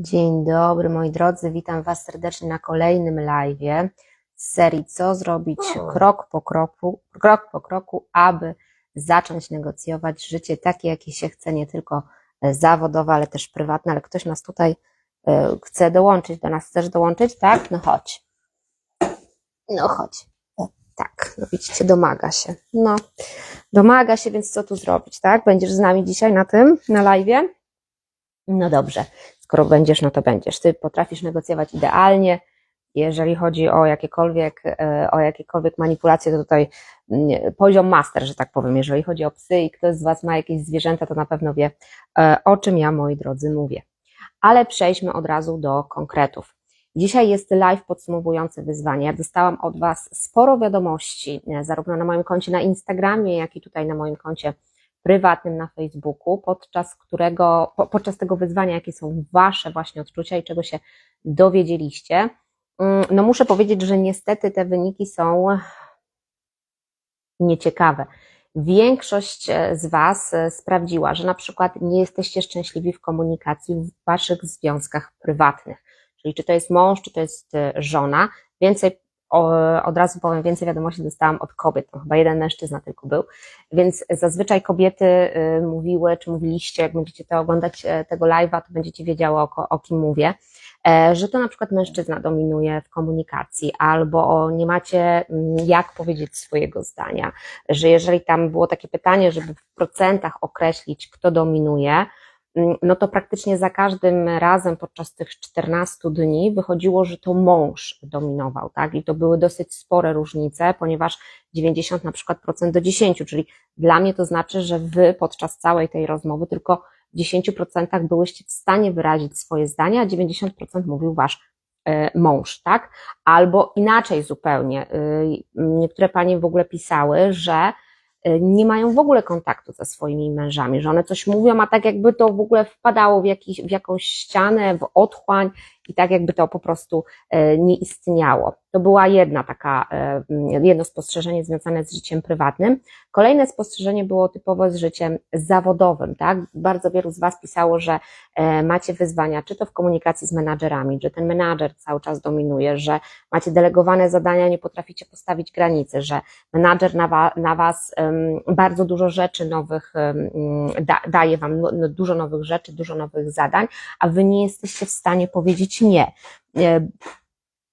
Dzień dobry moi drodzy, witam Was serdecznie na kolejnym live z serii Co zrobić krok po kroku, krok po kroku, aby zacząć negocjować życie takie, jakie się chce, nie tylko e, zawodowe, ale też prywatne, ale ktoś nas tutaj e, chce dołączyć, do nas chcesz dołączyć, tak? No chodź. No chodź. O, Tak, no widzicie, domaga się. No, domaga się, więc co tu zrobić, tak? Będziesz z nami dzisiaj na tym, na live? No dobrze skoro będziesz, no to będziesz. Ty potrafisz negocjować idealnie. Jeżeli chodzi o jakiekolwiek, e, o jakiekolwiek manipulacje, to tutaj mm, poziom master, że tak powiem. Jeżeli chodzi o psy i ktoś z Was ma jakieś zwierzęta, to na pewno wie, e, o czym ja, moi drodzy, mówię. Ale przejdźmy od razu do konkretów. Dzisiaj jest live podsumowujący wyzwanie. Ja dostałam od Was sporo wiadomości, e, zarówno na moim koncie na Instagramie, jak i tutaj na moim koncie prywatnym na Facebooku, podczas którego, po, podczas tego wyzwania, jakie są Wasze właśnie odczucia i czego się dowiedzieliście. Mm, no muszę powiedzieć, że niestety te wyniki są nieciekawe. Większość e, z Was e, sprawdziła, że na przykład nie jesteście szczęśliwi w komunikacji w Waszych związkach prywatnych. Czyli czy to jest mąż, czy to jest e, żona. Więcej od razu powiem, więcej wiadomości dostałam od kobiet, to chyba jeden mężczyzna tylko był, więc zazwyczaj kobiety y, mówiły, czy mówiliście, jak będziecie to oglądać e, tego live'a, to będziecie wiedziały o, o kim mówię, e, że to na przykład mężczyzna dominuje w komunikacji, albo nie macie mm, jak powiedzieć swojego zdania, że jeżeli tam było takie pytanie, żeby w procentach określić, kto dominuje, no to praktycznie za każdym razem podczas tych 14 dni wychodziło, że to mąż dominował, tak? I to były dosyć spore różnice, ponieważ 90 na przykład procent do 10, czyli dla mnie to znaczy, że wy podczas całej tej rozmowy tylko w 10% byłyście w stanie wyrazić swoje zdania, a 90% mówił wasz e, mąż, tak? Albo inaczej zupełnie. Y, niektóre panie w ogóle pisały, że nie mają w ogóle kontaktu ze swoimi mężami, że one coś mówią, a tak jakby to w ogóle wpadało w, jakiś, w jakąś ścianę, w otchłań i tak jakby to po prostu y, nie istniało. To była jedna taka, y, jedno spostrzeżenie związane z życiem prywatnym. Kolejne spostrzeżenie było typowo z życiem zawodowym, tak? Bardzo wielu z Was pisało, że macie wyzwania, czy to w komunikacji z menadżerami, że ten menadżer cały czas dominuje, że macie delegowane zadania, nie potraficie postawić granicy, że menadżer na, wa, na Was bardzo dużo rzeczy nowych da, daje Wam no, no, dużo nowych rzeczy, dużo nowych zadań, a Wy nie jesteście w stanie powiedzieć nie. E,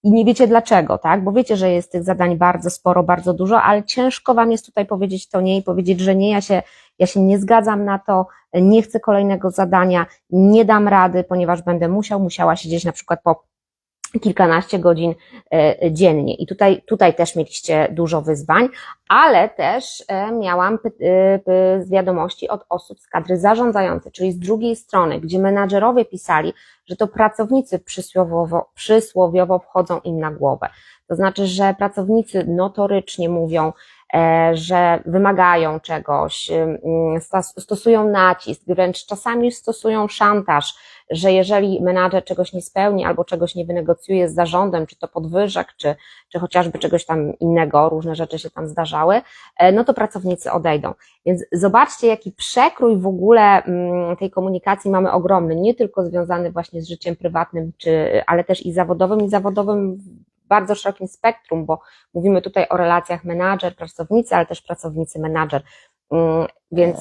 I nie wiecie dlaczego, tak? Bo wiecie, że jest tych zadań bardzo sporo, bardzo dużo, ale ciężko Wam jest tutaj powiedzieć to nie i powiedzieć, że nie, ja się, ja się nie zgadzam na to, nie chcę kolejnego zadania, nie dam rady, ponieważ będę musiał, musiała siedzieć na przykład po kilkanaście godzin e, dziennie. I tutaj, tutaj też mieliście dużo wyzwań, ale też e, miałam e, wiadomości od osób z kadry zarządzającej, czyli z drugiej strony, gdzie menadżerowie pisali, że to pracownicy przysłowiowo, przysłowiowo wchodzą im na głowę. To znaczy, że pracownicy notorycznie mówią, że wymagają czegoś, stosują nacisk, wręcz czasami stosują szantaż, że jeżeli menadżer czegoś nie spełni albo czegoś nie wynegocjuje z zarządem, czy to podwyżek, czy, czy chociażby czegoś tam innego, różne rzeczy się tam zdarzały, e, no to pracownicy odejdą. Więc zobaczcie, jaki przekrój w ogóle tej komunikacji mamy ogromny, nie tylko związany właśnie z życiem prywatnym, czy, ale też i zawodowym, i zawodowym bardzo szerokim spektrum, bo mówimy tutaj o relacjach menadżer-pracownicy, ale też pracownicy-menadżer. Mm, więc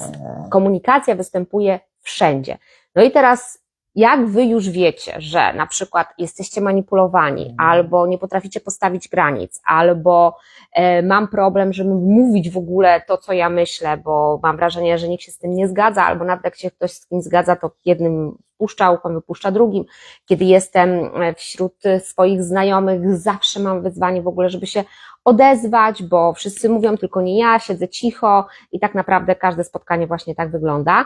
komunikacja występuje wszędzie. No i teraz jak wy już wiecie, że na przykład jesteście manipulowani, mhm. albo nie potraficie postawić granic, albo e, mam problem, żeby mówić w ogóle to, co ja myślę, bo mam wrażenie, że nikt się z tym nie zgadza, albo nawet jak się ktoś z kim zgadza, to jednym puszcza uchem, wypuszcza drugim. Kiedy jestem e, wśród swoich znajomych, zawsze mam wyzwanie w ogóle, żeby się odezwać, bo wszyscy mówią tylko nie ja, siedzę cicho i tak naprawdę każde spotkanie właśnie tak wygląda.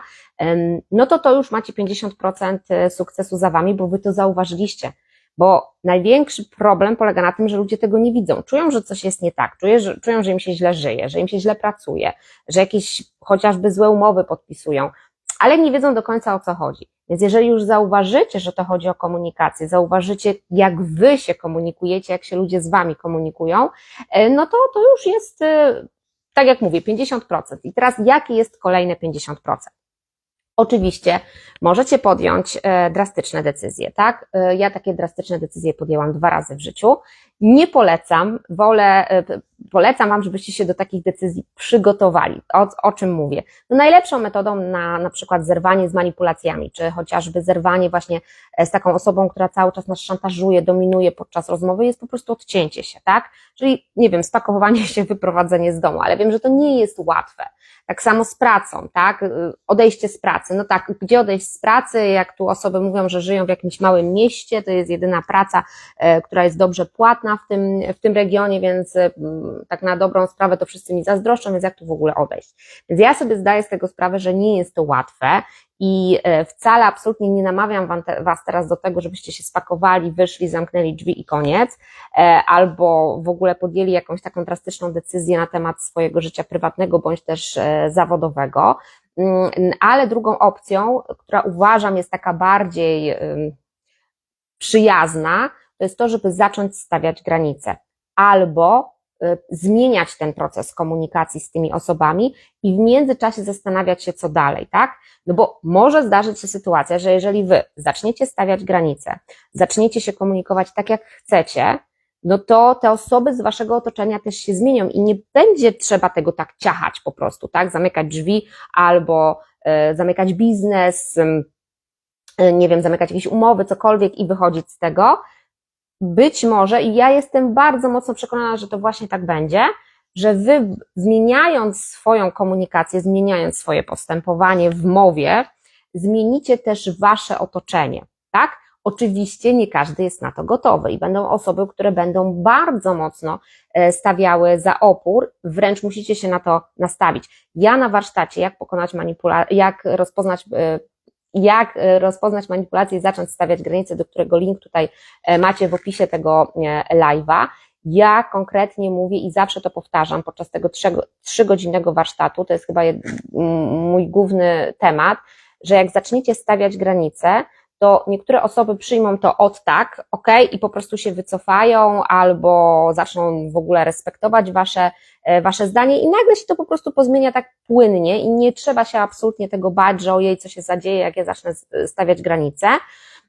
No to to już macie 50% e, sukcesu za wami, bo wy to zauważyliście. Bo największy problem polega na tym, że ludzie tego nie widzą. Czują, że coś jest nie tak, czują, że, czują, że im się źle żyje, że im się źle pracuje, że jakieś chociażby złe umowy podpisują, ale nie wiedzą do końca o co chodzi. Więc jeżeli już zauważycie, że to chodzi o komunikację, zauważycie, jak wy się komunikujecie, jak się ludzie z wami komunikują, e, no to to już jest, e, tak jak mówię, 50%. I teraz jakie jest kolejne 50%? Oczywiście możecie podjąć e, drastyczne decyzje, tak? Ja takie drastyczne decyzje podjęłam dwa razy w życiu. Nie polecam, wolę, e, polecam Wam, żebyście się do takich decyzji przygotowali. O, o czym mówię? No najlepszą metodą na na przykład zerwanie z manipulacjami, czy chociażby zerwanie właśnie z taką osobą, która cały czas nas szantażuje, dominuje podczas rozmowy, jest po prostu odcięcie się, tak? Czyli, nie wiem, spakowanie się, wyprowadzenie z domu, ale wiem, że to nie jest łatwe. Tak samo z pracą, tak? Odejście z pracy. No tak, gdzie odejść z pracy? Jak tu osoby mówią, że żyją w jakimś małym mieście, to jest jedyna praca, e, która jest dobrze płatna w tym, w tym regionie, więc e, tak na dobrą sprawę to wszyscy mi zazdroszczą, więc jak tu w ogóle odejść? Więc ja sobie zdaję z tego sprawę, że nie jest to łatwe i e, wcale absolutnie nie namawiam Was teraz do tego, żebyście się spakowali, wyszli, zamknęli drzwi i koniec, e, albo w ogóle podjęli jakąś taką drastyczną decyzję na temat swojego życia prywatnego bądź też e, zawodowego. Mm, ale drugą opcją, która uważam jest taka bardziej przyjazna, to jest to, żeby zacząć stawiać granice. Albo Y, zmieniać ten proces komunikacji z tymi osobami i w międzyczasie zastanawiać się, co dalej, tak? No bo może zdarzyć się sytuacja, że jeżeli wy zaczniecie stawiać granice, zaczniecie się komunikować tak, jak chcecie, no to te osoby z waszego otoczenia też się zmienią i nie będzie trzeba tego tak ciachać po prostu, tak? Zamykać drzwi albo y, zamykać biznes, y, nie wiem, zamykać jakieś umowy, cokolwiek i wychodzić z tego, być może, i ja jestem bardzo mocno przekonana, że to właśnie tak będzie, że wy zmieniając swoją komunikację, zmieniając swoje postępowanie w mowie, zmienicie też wasze otoczenie, tak? Oczywiście nie każdy jest na to gotowy i będą osoby, które będą bardzo mocno e, stawiały za opór, wręcz musicie się na to nastawić. Ja na warsztacie, jak pokonać manipulację, jak rozpoznać e, jak e, rozpoznać manipulację i zacząć stawiać granice, do którego link tutaj e, macie w opisie tego e, live'a. Ja konkretnie mówię i zawsze to powtarzam podczas tego trzygodzinnego warsztatu, to jest chyba mój główny temat, że jak zaczniecie stawiać granice, to niektóre osoby przyjmą to od tak, ok, i po prostu się wycofają albo zaczną w ogóle respektować wasze, e, wasze zdanie i nagle się to po prostu pozmienia tak płynnie i nie trzeba się absolutnie tego bać, że ojej, co się zadzieje, jak ja zacznę stawiać granice.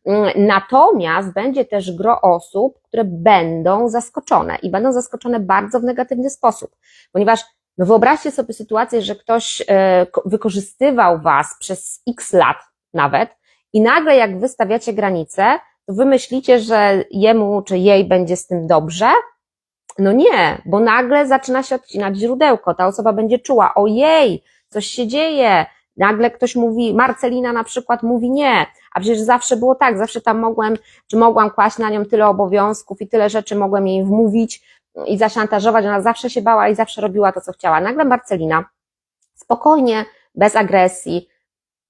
Mm, natomiast będzie też gro osób, które będą zaskoczone i będą zaskoczone bardzo w negatywny sposób, ponieważ no wyobraźcie sobie sytuację, że ktoś e, wykorzystywał was przez x lat nawet, i nagle jak wystawiacie granice, to wy myślicie, że jemu czy jej będzie z tym dobrze? No nie, bo nagle zaczyna się odcinać źródełko. Ta osoba będzie czuła, ojej, coś się dzieje. Nagle ktoś mówi, Marcelina na przykład mówi nie, a przecież zawsze było tak, zawsze tam mogłem, czy mogłam kłaść na nią tyle obowiązków i tyle rzeczy mogłem jej wmówić i zaszantażować, ona zawsze się bała i zawsze robiła to, co chciała. Nagle Marcelina spokojnie, bez agresji,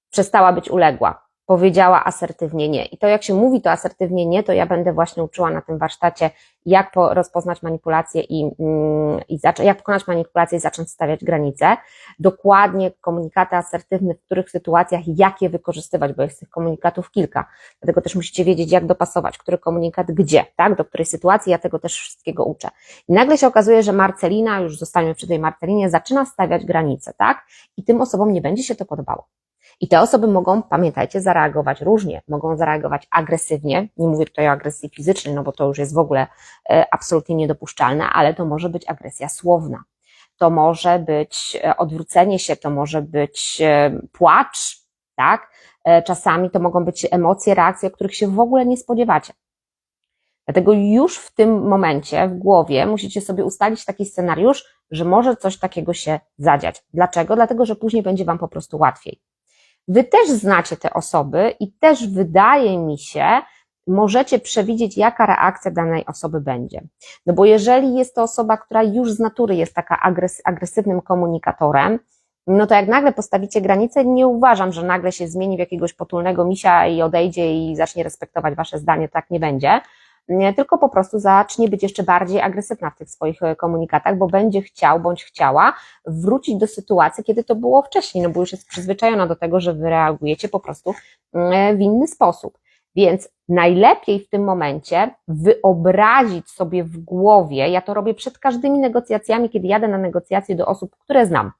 przestała być uległa powiedziała asertywnie nie. I to, jak się mówi to asertywnie nie, to ja będę właśnie uczyła na tym warsztacie, jak rozpoznać manipulację i, mm, i jak pokonać manipulację i zacząć stawiać granice. Dokładnie komunikaty asertywne, w których sytuacjach, jak je wykorzystywać, bo jest tych komunikatów kilka. Dlatego też musicie wiedzieć, jak dopasować, który komunikat gdzie, tak, do której sytuacji, ja tego też wszystkiego uczę. I nagle się okazuje, że Marcelina, już zostaniemy przy tej Marcelinie, zaczyna stawiać granice, tak, i tym osobom nie będzie się to podobało. I te osoby mogą, pamiętajcie, zareagować różnie. Mogą zareagować agresywnie. Nie mówię tutaj o agresji fizycznej, no bo to już jest w ogóle e, absolutnie niedopuszczalne, ale to może być agresja słowna. To może być e, odwrócenie się, to może być e, płacz, tak? Czasami to mogą być emocje, reakcje, których się w ogóle nie spodziewacie. Dlatego już w tym momencie w głowie musicie sobie ustalić taki scenariusz, że może coś takiego się zadziać. Dlaczego? Dlatego, że później będzie Wam po prostu łatwiej. Wy też znacie te osoby i też wydaje mi się, możecie przewidzieć, jaka reakcja danej osoby będzie. No bo jeżeli jest to osoba, która już z natury jest taka agres agresywnym komunikatorem, no to jak nagle postawicie granicę, nie uważam, że nagle się zmieni w jakiegoś potulnego misia i odejdzie i zacznie respektować wasze zdanie, tak nie będzie tylko po prostu zacznie być jeszcze bardziej agresywna w tych swoich e, komunikatach, bo będzie chciał bądź chciała wrócić do sytuacji, kiedy to było wcześniej, no bo już jest przyzwyczajona do tego, że wy reagujecie po prostu mm, e, w inny sposób. Więc najlepiej w tym momencie wyobrazić sobie w głowie, ja to robię przed każdymi negocjacjami, kiedy jadę na negocjacje do osób, które znam.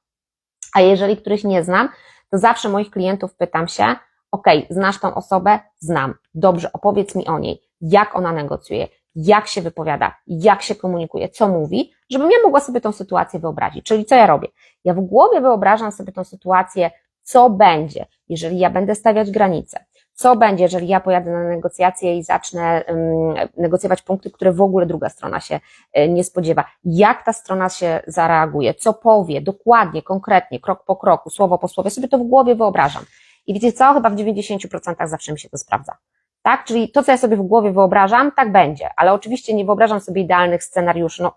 A jeżeli których nie znam, to zawsze moich klientów pytam się, okej, znasz tą osobę? Znam. Dobrze, opowiedz mi o niej. Jak ona negocjuje? Jak się wypowiada? Jak się komunikuje? Co mówi? Żebym ja mogła sobie tą sytuację wyobrazić. Czyli co ja robię? Ja w głowie wyobrażam sobie tą sytuację, co będzie, jeżeli ja będę stawiać granice. Co będzie, jeżeli ja pojadę na negocjacje i zacznę negocjować punkty, które w ogóle druga strona się y, nie spodziewa? Jak ta strona się zareaguje? Co powie? Dokładnie, konkretnie, krok po kroku, słowo po słowie. Sobie to w głowie wyobrażam. I wiecie co? Chyba w 90% zawsze mi się to sprawdza. Tak? Czyli to, co ja sobie w głowie wyobrażam, tak będzie. Ale oczywiście nie wyobrażam sobie idealnych scenariuszy. No,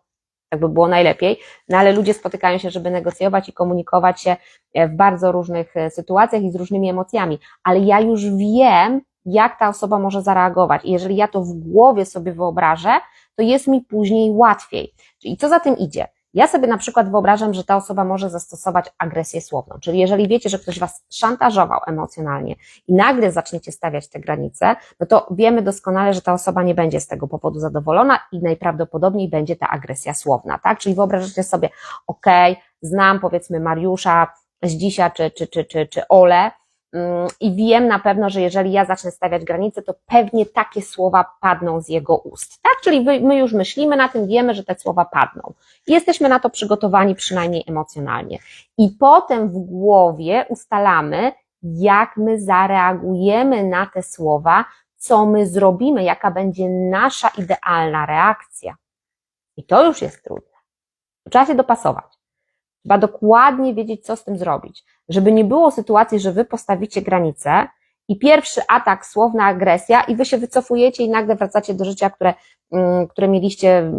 tak by było najlepiej, no ale ludzie spotykają się, żeby negocjować i komunikować się e, w bardzo różnych e, sytuacjach i z różnymi emocjami, ale ja już wiem, jak ta osoba może zareagować i jeżeli ja to w głowie sobie wyobrażę, to jest mi później łatwiej. I co za tym idzie? Ja sobie na przykład wyobrażam, że ta osoba może zastosować agresję słowną, czyli jeżeli wiecie, że ktoś was szantażował emocjonalnie i nagle zaczniecie stawiać te granice, no to wiemy doskonale, że ta osoba nie będzie z tego powodu zadowolona i najprawdopodobniej będzie ta agresja słowna, tak? Czyli wyobrażacie sobie, okej, okay, znam powiedzmy Mariusza z dzisiaj czy, czy, czy, czy, czy Ole, i wiem na pewno, że jeżeli ja zacznę stawiać granice, to pewnie takie słowa padną z jego ust. Tak? Czyli my już myślimy na tym, wiemy, że te słowa padną. Jesteśmy na to przygotowani przynajmniej emocjonalnie. I potem w głowie ustalamy, jak my zareagujemy na te słowa, co my zrobimy, jaka będzie nasza idealna reakcja. I to już jest trudne. Trzeba się dopasować. Trzeba dokładnie wiedzieć, co z tym zrobić, żeby nie było sytuacji, że wy postawicie granicę i pierwszy atak, słowna agresja i wy się wycofujecie i nagle wracacie do życia, które, mm, które mieliście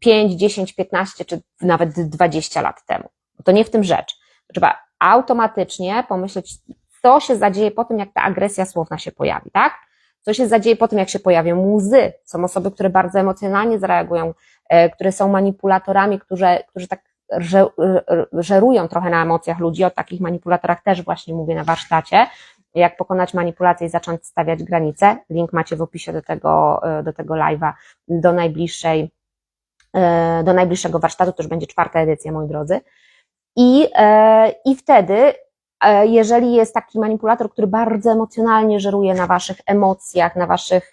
5, 10, 15 czy nawet 20 lat temu. To nie w tym rzecz. Trzeba automatycznie pomyśleć, co się zadzieje po tym, jak ta agresja słowna się pojawi, tak? Co się zadzieje po tym, jak się pojawią łzy. Są osoby, które bardzo emocjonalnie zareagują, e, które są manipulatorami, którzy, którzy tak żerują trochę na emocjach ludzi, o takich manipulatorach też właśnie mówię na warsztacie, jak pokonać manipulację i zacząć stawiać granice. Link macie w opisie do tego, do tego live'a, do najbliższej, e, do najbliższego warsztatu, to już będzie czwarta edycja, moi drodzy. I, e, i wtedy, e, jeżeli jest taki manipulator, który bardzo emocjonalnie żeruje na waszych emocjach, na waszych,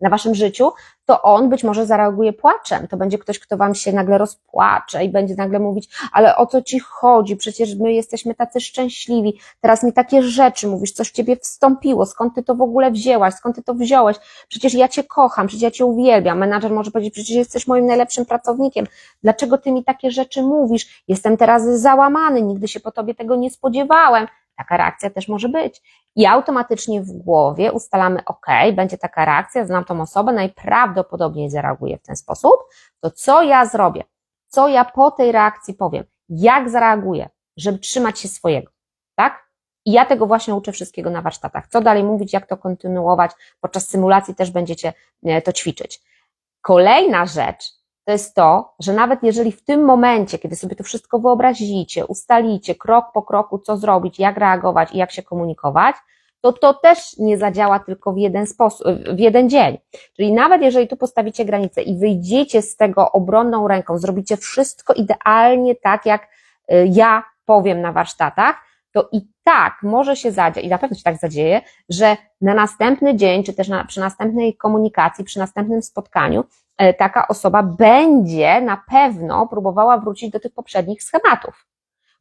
na waszym życiu, to on być może zareaguje płaczem. To będzie ktoś, kto wam się nagle rozpłacze i będzie nagle mówić, ale o co ci chodzi? Przecież my jesteśmy tacy szczęśliwi. Teraz mi takie rzeczy mówisz, coś w ciebie wstąpiło, skąd ty to w ogóle wzięłaś, skąd ty to wziąłeś? Przecież ja cię kocham, przecież ja cię uwielbiam. Menadżer może powiedzieć, przecież jesteś moim najlepszym pracownikiem. Dlaczego ty mi takie rzeczy mówisz? Jestem teraz załamany, nigdy się po tobie tego nie spodziewałem. Taka reakcja też może być. I automatycznie w głowie ustalamy, ok, będzie taka reakcja, znam tą osobę, najprawdopodobniej zareaguje w ten sposób, to co ja zrobię? Co ja po tej reakcji powiem? Jak zareaguję, żeby trzymać się swojego? Tak? I ja tego właśnie uczę wszystkiego na warsztatach. Co dalej mówić, jak to kontynuować? Podczas symulacji też będziecie e, to ćwiczyć. Kolejna rzecz, to jest to, że nawet jeżeli w tym momencie, kiedy sobie to wszystko wyobrazicie, ustalicie krok po kroku, co zrobić, jak reagować i jak się komunikować, to to też nie zadziała tylko w jeden sposób, w jeden dzień. Czyli nawet jeżeli tu postawicie granicę i wyjdziecie z tego obronną ręką, zrobicie wszystko idealnie tak, jak y, ja powiem na warsztatach, to i tak może się zadziać, i na pewno się tak zadzieje, że na następny dzień, czy też na, przy następnej komunikacji, przy następnym spotkaniu, E, taka osoba będzie na pewno próbowała wrócić do tych poprzednich schematów,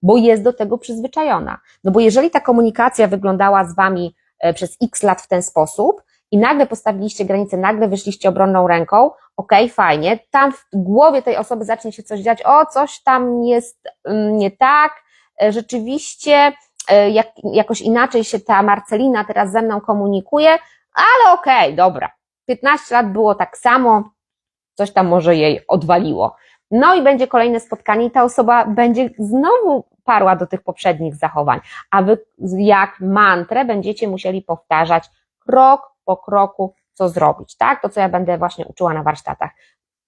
bo jest do tego przyzwyczajona. No bo jeżeli ta komunikacja wyglądała z wami e, przez x lat w ten sposób i nagle postawiliście granicę, nagle wyszliście obronną ręką, okej, okay, fajnie, tam w głowie tej osoby zacznie się coś dziać, o, coś tam jest mm, nie tak, rzeczywiście jak, jakoś inaczej się ta Marcelina teraz ze mną komunikuje, ale okej, okay, dobra. 15 lat było tak samo, coś tam może jej odwaliło. No i będzie kolejne spotkanie i ta osoba będzie znowu parła do tych poprzednich zachowań, a wy jak mantrę będziecie musieli powtarzać krok po kroku, co zrobić, tak? To, co ja będę właśnie uczyła na warsztatach.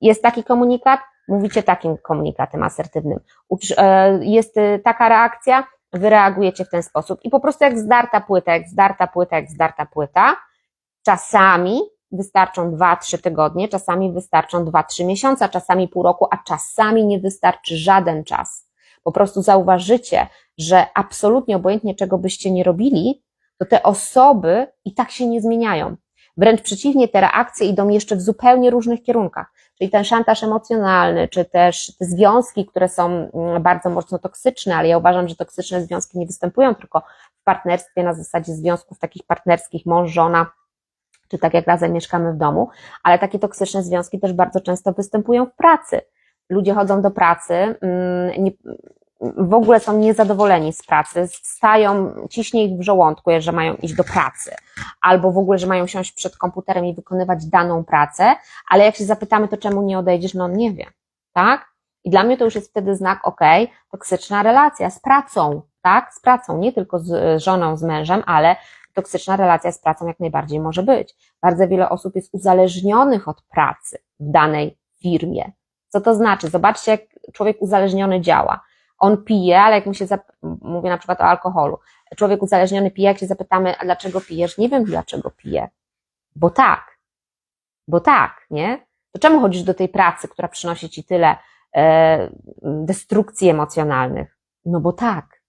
Jest taki komunikat, mówicie takim komunikatem asertywnym. E, jest e, taka reakcja, wy reagujecie w ten sposób i po prostu jak zdarta płyta, jak zdarta płyta, jak zdarta płyta, czasami wystarczą 2-3 tygodnie, czasami wystarczą 2-3 miesiące, czasami pół roku, a czasami nie wystarczy żaden czas. Po prostu zauważycie, że absolutnie obojętnie czego byście nie robili, to te osoby i tak się nie zmieniają. Wręcz przeciwnie, te reakcje idą jeszcze w zupełnie różnych kierunkach. Czyli ten szantaż emocjonalny, czy też te związki, które są mm, bardzo mocno toksyczne, ale ja uważam, że toksyczne związki nie występują tylko w partnerstwie na zasadzie związków takich partnerskich, mąż, żona, czy tak jak razem mieszkamy w domu, ale takie toksyczne związki też bardzo często występują w pracy. Ludzie chodzą do pracy, mm, nie, w ogóle są niezadowoleni z pracy, wstają, ciśnie ich w żołądku, że mają iść do pracy, albo w ogóle, że mają siąść przed komputerem i wykonywać daną pracę, ale jak się zapytamy, to czemu nie odejdziesz, no on nie wie, tak? I dla mnie to już jest wtedy znak, ok, toksyczna relacja z pracą, tak? Z pracą, nie tylko z żoną, z mężem, ale toksyczna relacja z pracą jak najbardziej może być. Bardzo wiele osób jest uzależnionych od pracy w danej firmie. Co to znaczy? Zobaczcie, jak człowiek uzależniony działa on pije, ale jak mu się, zap... mówię na przykład o alkoholu, człowiek uzależniony pije, jak się zapytamy, a dlaczego pijesz? Nie wiem, dlaczego pije. Bo tak. Bo tak, nie? To czemu chodzisz do tej pracy, która przynosi ci tyle e, destrukcji emocjonalnych? No bo tak,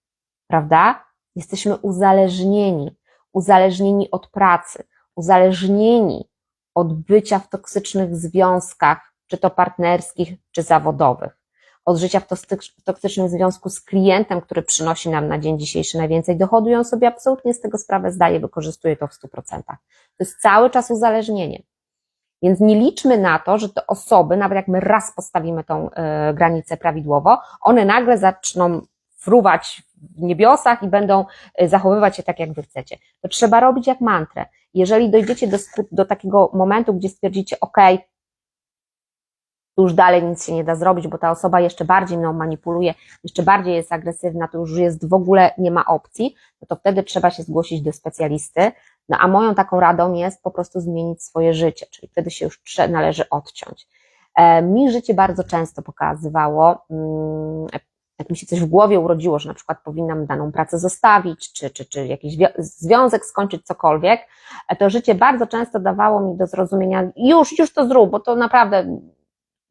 prawda? Jesteśmy uzależnieni, uzależnieni od pracy, uzależnieni od bycia w toksycznych związkach, czy to partnerskich, czy zawodowych od życia w toksycznym związku z klientem, który przynosi nam na dzień dzisiejszy najwięcej dochodu i on sobie absolutnie z tego sprawę zdaje, wykorzystuje to w 100%. To jest cały czas uzależnienie. Więc nie liczmy na to, że te osoby, nawet jak my raz postawimy tą y, granicę prawidłowo, one nagle zaczną fruwać w niebiosach i będą e, zachowywać się tak, jak wy chcecie. To trzeba robić jak mantrę. Jeżeli dojdziecie do, do takiego momentu, gdzie stwierdzicie, ok, już dalej nic się nie da zrobić, bo ta osoba jeszcze bardziej mną manipuluje, jeszcze bardziej jest agresywna, to już jest w ogóle nie ma opcji, no to wtedy trzeba się zgłosić do specjalisty. No a moją taką radą jest po prostu zmienić swoje życie, czyli wtedy się już należy odciąć. E, mi życie bardzo często pokazywało, mm, jak mi się coś w głowie urodziło, że na przykład powinnam daną pracę zostawić, czy, czy, czy jakiś związek skończyć, cokolwiek, e, to życie bardzo często dawało mi do zrozumienia, już, już to zrób, bo to naprawdę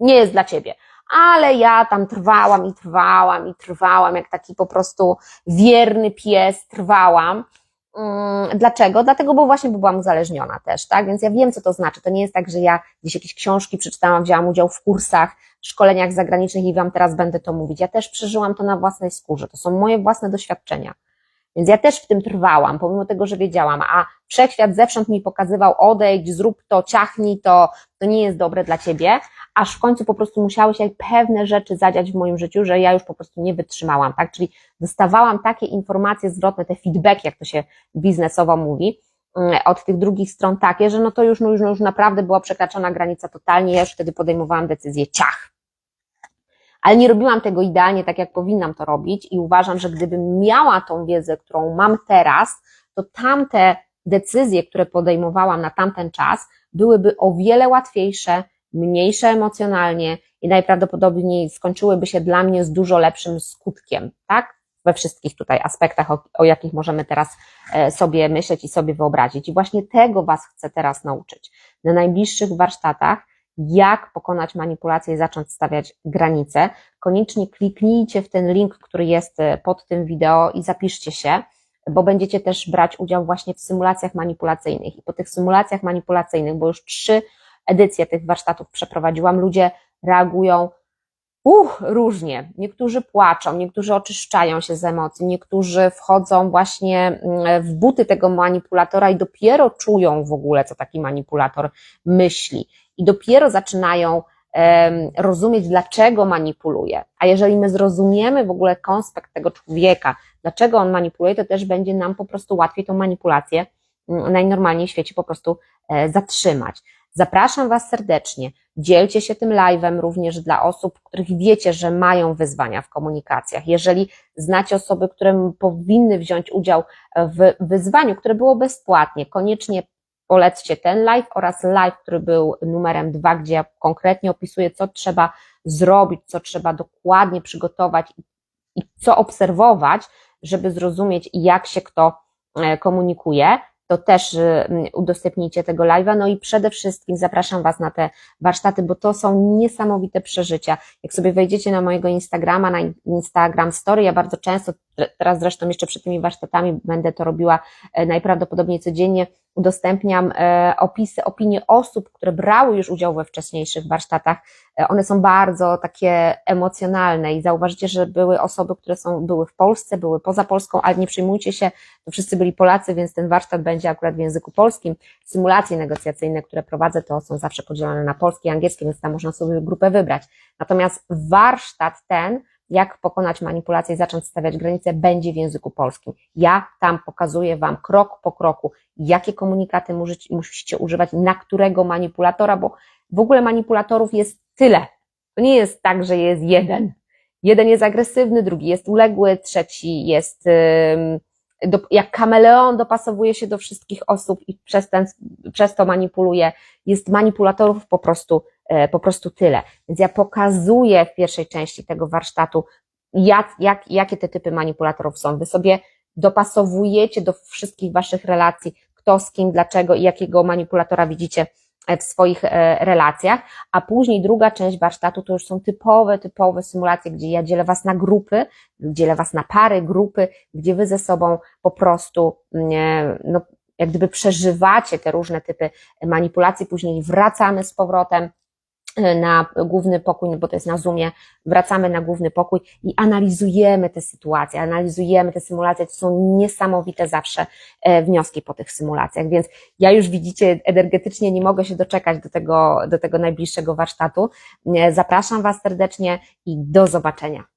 nie jest dla ciebie. Ale ja tam trwałam i trwałam i trwałam, jak taki po prostu wierny pies trwałam. Mm, dlaczego? Dlatego, bo właśnie byłam uzależniona też, tak? Więc ja wiem, co to znaczy. To nie jest tak, że ja gdzieś jakieś książki przeczytałam, wzięłam udział w kursach, szkoleniach zagranicznych i Wam teraz będę to mówić. Ja też przeżyłam to na własnej skórze. To są moje własne doświadczenia. Więc ja też w tym trwałam, pomimo tego, że wiedziałam, a wszechświat zewsząd mi pokazywał, odejdź, zrób to, ciachnij to, to nie jest dobre dla ciebie, aż w końcu po prostu musiały się pewne rzeczy zadziać w moim życiu, że ja już po prostu nie wytrzymałam, tak? Czyli dostawałam takie informacje zwrotne, te feedback, jak to się biznesowo mówi, mm, od tych drugich stron takie, że no to już, no już, no już naprawdę była przekraczona granica totalnie, ja już wtedy podejmowałam decyzję ciach. Ale nie robiłam tego idealnie tak, jak powinnam to robić i uważam, że gdybym miała tą wiedzę, którą mam teraz, to tamte decyzje, które podejmowałam na tamten czas, byłyby o wiele łatwiejsze, mniejsze emocjonalnie i najprawdopodobniej skończyłyby się dla mnie z dużo lepszym skutkiem, tak? We wszystkich tutaj aspektach, o, o jakich możemy teraz e, sobie myśleć i sobie wyobrazić. I właśnie tego Was chcę teraz nauczyć. Na najbliższych warsztatach, jak pokonać manipulację i zacząć stawiać granice. Koniecznie kliknijcie w ten link, który jest e, pod tym wideo i zapiszcie się bo będziecie też brać udział właśnie w symulacjach manipulacyjnych. I po tych symulacjach manipulacyjnych, bo już trzy edycje tych warsztatów przeprowadziłam, ludzie reagują uh, różnie. Niektórzy płaczą, niektórzy oczyszczają się z emocji, niektórzy wchodzą właśnie mm, w buty tego manipulatora i dopiero czują w ogóle, co taki manipulator myśli. I dopiero zaczynają rozumieć, dlaczego manipuluje. A jeżeli my zrozumiemy w ogóle konspekt tego człowieka, dlaczego on manipuluje, to też będzie nam po prostu łatwiej tą manipulację najnormalniej w świecie po prostu e, zatrzymać. Zapraszam Was serdecznie. Dzielcie się tym live'em również dla osób, których wiecie, że mają wyzwania w komunikacjach. Jeżeli znacie osoby, które powinny wziąć udział w wyzwaniu, które było bezpłatnie, koniecznie polećcie ten live oraz live, który był numerem dwa, gdzie ja konkretnie opisuję, co trzeba zrobić, co trzeba dokładnie przygotować i co obserwować, żeby zrozumieć, jak się kto e, komunikuje to też y, udostępnijcie tego live'a. No i przede wszystkim zapraszam Was na te warsztaty, bo to są niesamowite przeżycia. Jak sobie wejdziecie na mojego Instagrama, na Instagram Story, ja bardzo często teraz zresztą jeszcze przed tymi warsztatami będę to robiła e, najprawdopodobniej codziennie, udostępniam e, opisy, opinie osób, które brały już udział we wcześniejszych warsztatach. E, One są bardzo takie emocjonalne i zauważycie, że były osoby, które są, były w Polsce, były poza Polską, ale nie przejmujcie się, to wszyscy byli Polacy, więc ten warsztat będzie akurat w języku polskim. Symulacje negocjacyjne, które prowadzę, to są zawsze podzielone na polskie i angielskie, więc tam można sobie grupę wybrać. Natomiast warsztat ten, jak pokonać manipulację i zacząć stawiać granice, będzie w języku polskim. Ja tam pokazuję Wam krok po kroku, jakie komunikaty musicie, używać, na którego manipulatora, bo w ogóle manipulatorów jest tyle. To nie jest tak, że jest jeden. Jeden jest agresywny, drugi jest uległy, trzeci jest jak kameleon dopasowuje się do wszystkich osób i przez, ten, przez to manipuluje. Jest manipulatorów po prostu, po prostu tyle. Więc ja pokazuję w pierwszej części tego warsztatu, jak, jak, jakie te typy manipulatorów są. Wy sobie dopasowujecie do wszystkich waszych relacji, kto z kim, dlaczego i jakiego manipulatora widzicie e, w swoich e, relacjach, a później druga część warsztatu to już są typowe, typowe symulacje, gdzie ja dzielę Was na grupy, dzielę Was na pary, grupy, gdzie Wy ze sobą po prostu, mm, no, jak gdyby przeżywacie te różne typy manipulacji, później wracamy z powrotem e, na główny pokój, no bo to jest na Zoomie, wracamy na główny pokój i analizujemy te sytuacje, analizujemy te symulacje, to są niesamowite zawsze e, wnioski po tych symulacjach, więc ja już widzicie, energetycznie nie mogę się doczekać do tego, do tego najbliższego warsztatu. E, Zapraszam Was serdecznie i do zobaczenia.